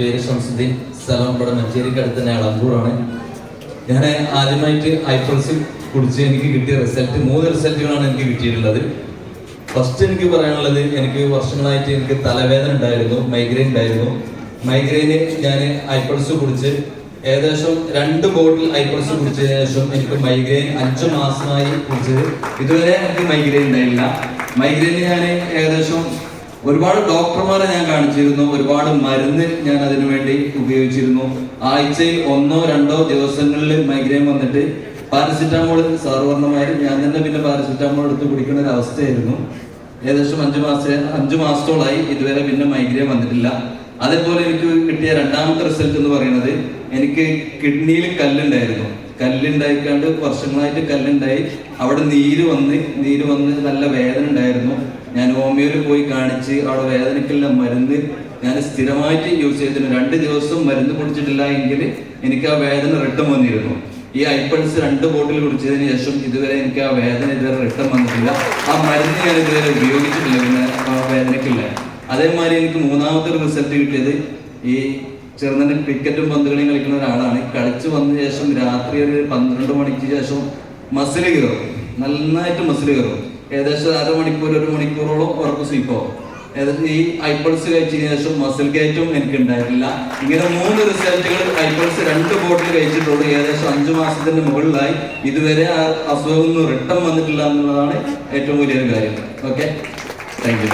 പേര് ഷംസുദ്ദീൻ. സ്ഥലം ഇവിടെ തന്നെ അളമ്പൂറാണ് ഞാൻ ആദ്യമായിട്ട് ഐഫോൺസ് കുടിച്ച് എനിക്ക് കിട്ടിയ റിസൾട്ട് മൂന്ന് റിസൾട്ടുകളാണ് എനിക്ക് കിട്ടിയിട്ടുള്ളത്. ഫസ്റ്റ് എനിക്ക് പറയാനുള്ളത് എനിക്ക് വർഷങ്ങളായിട്ട് എനിക്ക് തലവേദന ഉണ്ടായിരുന്നു മൈഗ്രെയിൻ ഉണ്ടായിരുന്നു. മൈഗ്രെയിന് ഞാൻ ഐപ്പൾസ് കുടിച്ച് ഏകദേശം രണ്ട് ബോട്ടിൽ ഐപ്പൾസ് കുടിച്ചതിന് ശേഷം എനിക്ക് മൈഗ്രെയിൻ അഞ്ചു മാസമായി കുടിച്ചത്. ഇതുവരെ എനിക്ക് മൈഗ്രെയിൻ ഉണ്ടായില്ല. മൈഗ്രെയിന് ഞാൻ ഏകദേശം ഒരുപാട് ഡോക്ടർമാരെ ഞാൻ കാണിച്ചിരുന്നു ഒരുപാട് മരുന്ന് ഞാൻ അതിനു വേണ്ടി ഉപയോഗിച്ചിരുന്നു. ആഴ്ചയിൽ ഒന്നോ രണ്ടോ ദിവസങ്ങളിൽ മൈഗ്രെയിൻ വന്നിട്ട് പാരസിറ്റാമോൾ പറഞ്ഞമാര് ഞാൻ തന്നെ പിന്നെ പാരസിറ്റാമോൾ എടുത്ത് കുടിക്കുന്ന ഒരു അവസ്ഥയായിരുന്നു. ഏകദേശം അഞ്ചു മാസം അഞ്ചു മാസത്തോളായി ഇതുവരെ പിന്നെ മൈഗ്രെയിൻ വന്നിട്ടില്ല. അതേപോലെ എനിക്ക് കിട്ടിയ രണ്ടാമത്തെ റിസൾട്ട് എന്ന് പറയുന്നത് എനിക്ക് കിഡ്നിയിൽ കല്ലുണ്ടായിരുന്നു. കല്ലുണ്ടായിക്കാണ്ട് വർഷങ്ങളായിട്ട് കല്ലുണ്ടായി. അവിടെ നീര് വന്ന് നീര് വന്ന് നല്ല വേദന ഉണ്ടായിരുന്നു. ഞാൻ ഹോമിയോയിൽ പോയി കാണിച്ച് അവിടെ വേദനയ്ക്കുള്ള മരുന്ന് ഞാൻ സ്ഥിരമായിട്ട് യൂസ് ചെയ്തിരുന്നു. രണ്ട് ദിവസം മരുന്ന് കുടിച്ചിട്ടില്ല എങ്കിൽ എനിക്ക് ആ വേദന റിട്ടം വന്നിരുന്നു. ഈ ഐപ്പൾസ് രണ്ട് ബോട്ടിൽ കുടിച്ചതിന് ശേഷം ഇതുവരെ എനിക്ക് ആ വേദന ഇതുവരെ റിട്ടം വന്നിട്ടില്ല. ആ മരുന്ന് ഞാൻ ഇതുവരെ ഉപയോഗിച്ചിട്ടില്ല. പിന്നെ ആ വേദനയ്ക്കില്ല. അതേമാതിരി എനിക്ക് മൂന്നാമത്തെ ഒരു റിസൾട്ട് കിട്ടിയത് ഈ ചെറുതന്നെ ക്രിക്കറ്റും പന്തുകളിയും കളിക്കുന്ന ഒരാളാണ്. കളിച്ച് വന്ന ശേഷം രാത്രി ഒരു പന്ത്രണ്ട് മണിക്ക് ശേഷം മസിൽ കയറും. നന്നായിട്ട് മസിൽ കയറും. ഏകദേശം അരമണിക്കൂർ ഒരു മണിക്കൂറോളം ഉറപ്പ് സ്വീപ്പോ ഏകദേശം ഈ ഐപ്പൾസ് കഴിച്ചതിന് ശേഷം മസിൽ കയറ്റവും എനിക്ക് ഉണ്ടായിട്ടില്ല. ഇങ്ങനെ മൂന്ന് റിസൾട്ടുകൾ ഐപ്പൾസ് രണ്ട് ബോട്ടിൽ കഴിച്ചിട്ടുള്ളൂ. ഏകദേശം അഞ്ചു മാസത്തിന്റെ മുകളിലായി. ഇതുവരെ ആ അസുഖമൊന്നും റിട്ടം വന്നിട്ടില്ല എന്നുള്ളതാണ് ഏറ്റവും വലിയൊരു കാര്യം. Okay thank you